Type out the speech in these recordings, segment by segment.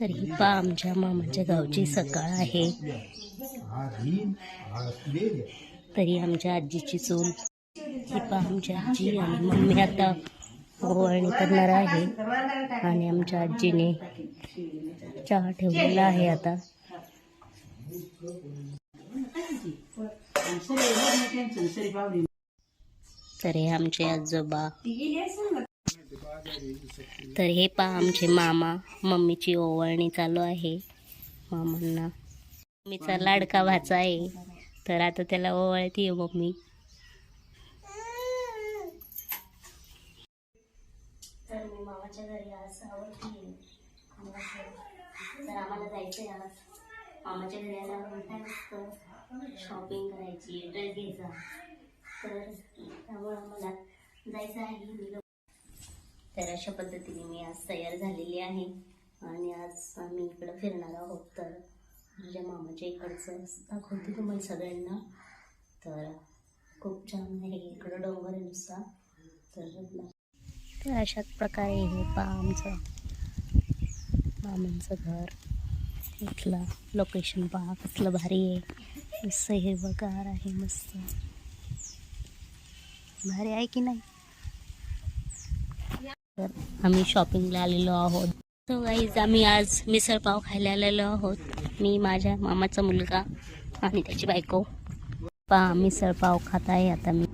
तर ही पा आमच्या मामाच्या गावची सकाळ आहे. तरी आमच्या आजीची चूल ही पा आमच्या आजी आणि मम्मी आता ओवाळणी करणार आहे. आणि आमच्या आजीने चहा ठेवलेला आहे आता. तर हे आमचे आजोबा तर हे पहा आमचे मामा मम्मीची ओवळणी चालू आहे. मामांना मम्मीचा लाडका भाचा आहे. तर आता त्याला ओवाळतीये मम्मी. तर मी मामाच्या घरी आज तर आम्हाला आज. मामाच्या घरी आल्यावर शॉपिंग करायची ड्रेस घ्यायचा. तर त्यामुळं आम्हाला जायचं आहे. तर अशा पद्धतीने मी आज तयार झालेली आहे. आणि आज आम्ही इकडं फिरणार आहोत. तर माझ्या मामाच्या इकडचं दाखवते तुम्हाला सगळ्यांना. तर खूप छान आहे इकडं डोंगर आहे नुसता. तर तर अशाच प्रकारे हे पहा आमचं मामांचं घर. इथलं लोकेशन पहा कसलं भारी आहे. मस्त हिरवगार आहे मस्त. भारी आहे की नाही? तर आम्ही शॉपिंगला आलेलो आहोत. सो गाईज आम्ही आज मिसळ पाव खायला आलेलो आहोत. मी माझ्या मामाचा मुलगा आणि त्याची बायको. पा मिसळ पाव खात आहे आता मी.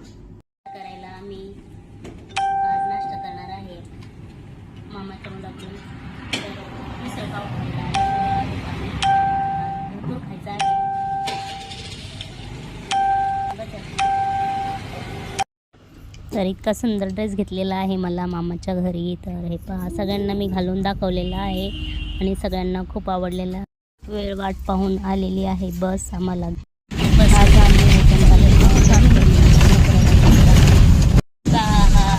तर इतका सुंदर ड्रेस घेतलेला आहे मला मामाच्या घरी. तर हे पहा सगळ्यांना मी घालून दाखवलेला आहे आणि सगळ्यांना खूप आवडलेला वेळ वाट पाहून आलेली आहे बस आम्हाला. बस आज आम्ही हा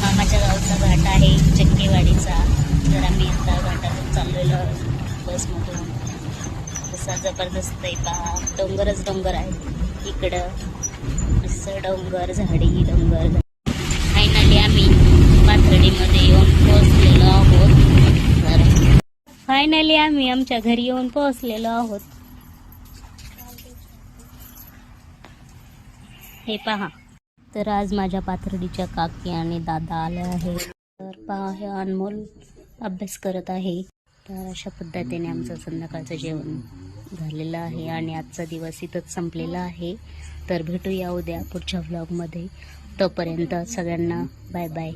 मामाच्या गावचा घाट आहे चक्केवाडीचा. तर आम्ही आता घाटातून चाललेलो बसमधून. तसा जबरदस्त आहे पहा डोंगरच डोंगर आहे इकडं असं डोंगर झाडी डोंगर फायनली आम्ही पाथर्डीमध्ये येऊन पोहोचलेलो आहोत तर फायनली आम्ही आमच्या घरी येऊन पोहोचलेलो आहोत. हे पहा. तर आज माझ्या पाथर्डीच्या काकी आणि दादा आले आहे तर पहा हे अनमोल अभ्यास करत आहे. तर अशा पद्धतीने आमचं संध्याकाळचं जेवण झालेलं आहे आणि आजचा दिवस इथंच संपलेला आहे. तर भेटूया उद्या पुढच्या व्लॉगमध्ये तोपर्यंत सगळ्यांना बाय बाय